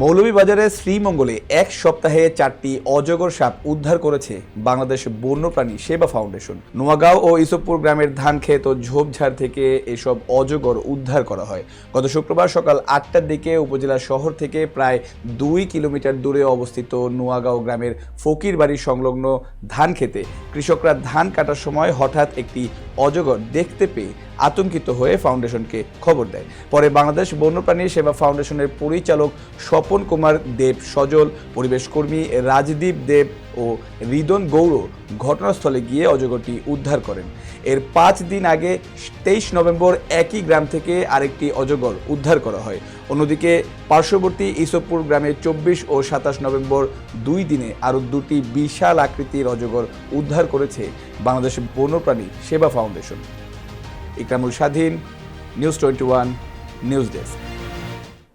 মৌলভীবাজারে শ্রীমঙ্গলে এক সপ্তাহে চারটি অজগর সাপ উদ্ধার করেছে বাংলাদেশ বন্যপ্রাণী সেবা ফাউন্ডেশন। নোয়াগাঁও ও ইসবপুর গ্রামের ধান ক্ষেত ও ঝোপঝাড় থেকে এসব অজগর উদ্ধার করা হয়। গত শুক্রবার সকাল আটটার দিকে উপজেলা শহর থেকে প্রায় দুই কিলোমিটার দূরে অবস্থিত নোয়াগাঁও গ্রামের ফকির বাড়ির সংলগ্ন ধান খেতে কৃষকরা ধান কাটার সময় হঠাৎ একটি অজগর দেখতে পেয়ে আতঙ্কিত হয়ে ফাউন্ডেশনকে খবর দেয়। পরে বাংলাদেশ বন্যপ্রাণী সেবা ফাউন্ডেশনের পরিচালক স্বপন কুমার দেব সজল পরিবেশকর্মী রাজদীপ দেব ও রিদন গৌড় ঘটনাস্থলে গিয়ে অজগরটি উদ্ধার করেন। এর পাঁচ দিন আগে তেইশ নভেম্বর একই গ্রাম থেকে আরেকটি অজগর উদ্ধার করা হয়। অন্যদিকে পার্শ্ববর্তী ইসবপুর গ্রামে চব্বিশ ও সাতাশ নভেম্বর দুই দিনে আরও দুটি বিশাল আকৃতির অজগর উদ্ধার করেছে বাংলাদেশ বন্যপ্রাণী Seba foundation. Ikramul Swadhin, news twenty one, news desk.